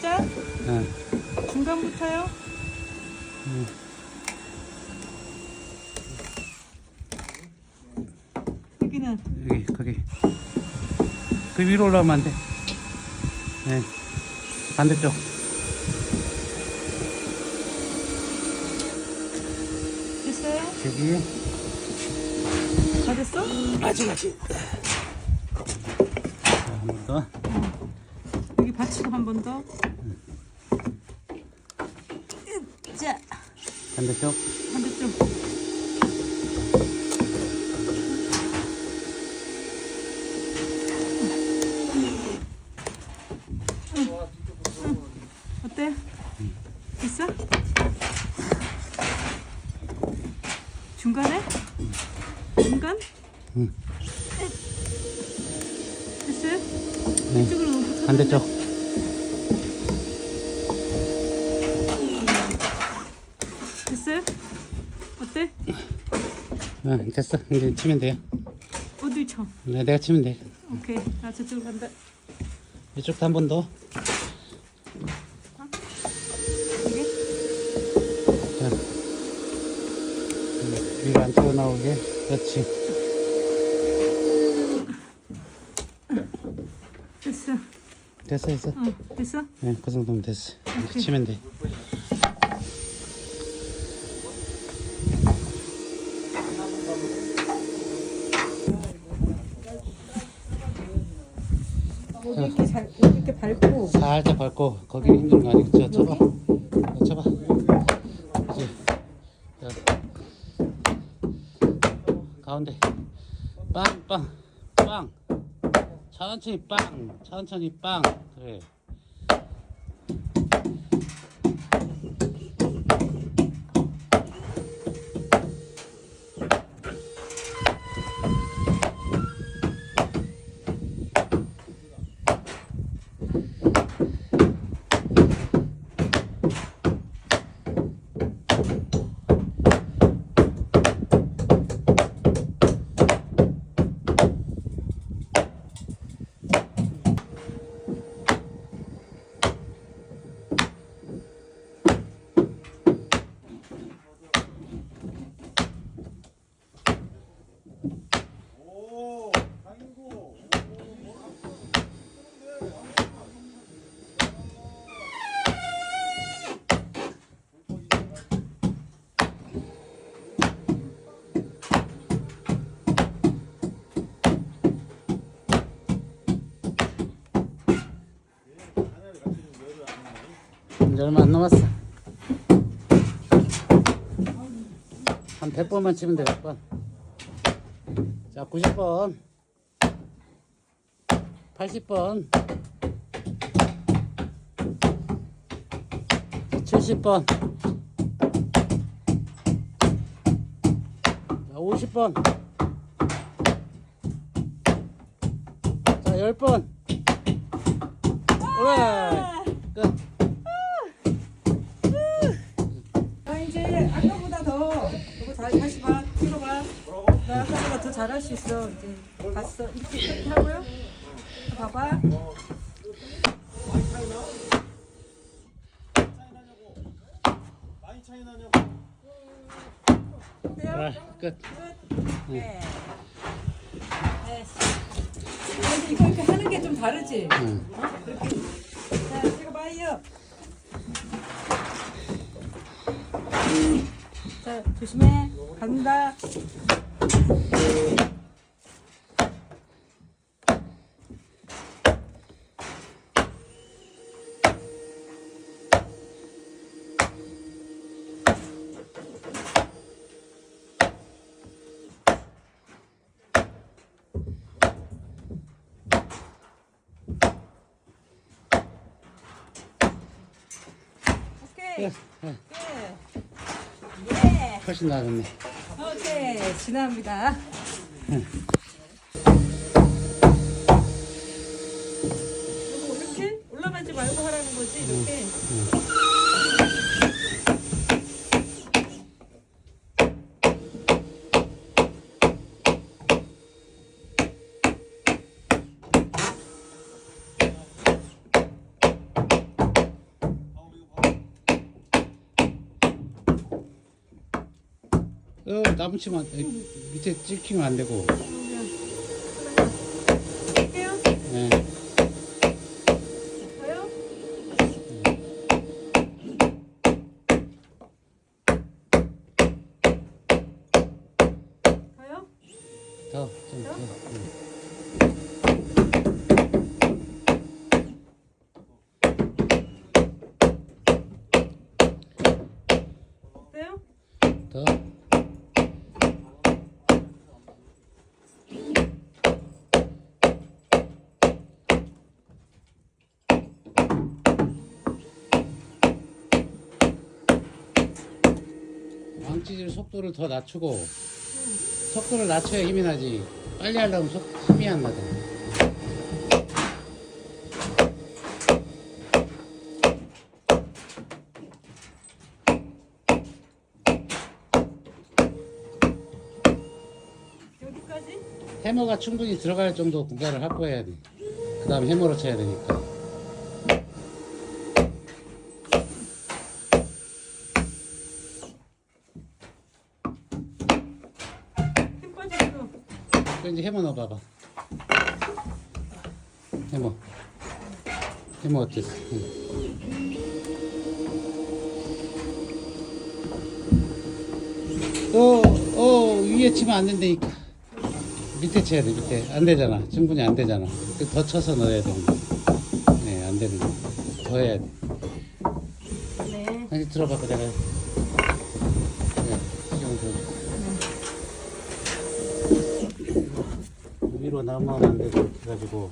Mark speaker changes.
Speaker 1: 보자.
Speaker 2: 응.
Speaker 1: 중간부터요. 여기는
Speaker 2: 여기 거기 그 위로 올라오면 안 돼. 네. 반대쪽.
Speaker 1: 됐어요?
Speaker 2: 여기
Speaker 1: 다 됐어?
Speaker 2: 아직 아직. 한번 더.
Speaker 1: 받치고 한 번 더. 자,
Speaker 2: 반대쪽.
Speaker 1: 반대쪽. 어때? 됐어? 중간에? 중간?
Speaker 2: 응.
Speaker 1: 됐어요?
Speaker 2: 네.
Speaker 1: 이쪽으로?
Speaker 2: 반대쪽.
Speaker 1: 됐어요? 어때?
Speaker 2: 응, 됐어. 이제 치면 돼요.
Speaker 1: 어디 쳐?
Speaker 2: 네, 내가 치면 돼.
Speaker 1: 오케이. 나 저쪽으로 간다.
Speaker 2: 이쪽도 한 번 더.
Speaker 1: 이게?
Speaker 2: 자. 음, 위로 안 튀어나오게. 그렇지.
Speaker 1: 됐어.
Speaker 2: 됐어, 됐어.
Speaker 1: 어, 됐어?
Speaker 2: 네, 그 정도면 됐어. 이렇게
Speaker 1: 오케이.
Speaker 2: 치면 돼.
Speaker 1: 여기 이렇게 잘 이렇게 밟고
Speaker 2: 살짝 밟고 거기 힘든 거 아니고 저 쳐봐. 저 쳐봐. 그렇지. 자. 가운데. 빵, 빵, 빵. 천천히 빵. 천천히 빵. 그래. 얼마 안 남았어. 한 100번만 치면 돼, 100번. 자, 90번. 80번. 70번. 자, 50번. 자, 10번. 그래. 끝.
Speaker 1: 아 이제 아까보다 더 다시 봐 뒤로 봐. 나 아까보다 더 잘할 수 있어 이제 봤어 이렇게 하고요. 봐봐. 어때요?
Speaker 2: 그래, 끝.
Speaker 1: 네. 됐어. 근데 이거 이렇게 하는 게 좀 다르지?
Speaker 2: 응.
Speaker 1: 자 찍어봐요. 자 조심해 간다. 예. 예.
Speaker 2: 훨씬 나았네.
Speaker 1: 지납니다. 요거 이렇게 올라가지 말고 하라는 거지 이렇게.
Speaker 2: 어, 나무 치면 안- 에, 밑에 찍히면 안 되고. 네.
Speaker 1: 가요. 가요.
Speaker 2: 더, 좀 더. 응. 더. 왕치질 속도를 더 낮추고 속도를 낮춰야 힘이 나지 빨리 하려면 속, 힘이 안 나잖아
Speaker 1: 여기까지?
Speaker 2: 해머가 충분히 들어갈 정도 공간을 확보해야 돼. 그 다음 해머로 쳐야 되니까.
Speaker 1: 힘 빠지고.
Speaker 2: 그 이제 해머 넣어봐봐. 해머. 해머 어땠어? 응. 또, 어, 위에 치면 안 된다니까. 밑에 쳐야 돼, 밑에. 안 되잖아. 충분히 안 되잖아. 그더 쳐서 넣어야 되는 거. 네, 안 되는 거. 더 해야 돼.
Speaker 1: 네.
Speaker 2: 아니, 들어봐봐, 내가. 네, 시경 안 되고, 이렇게 해가지고.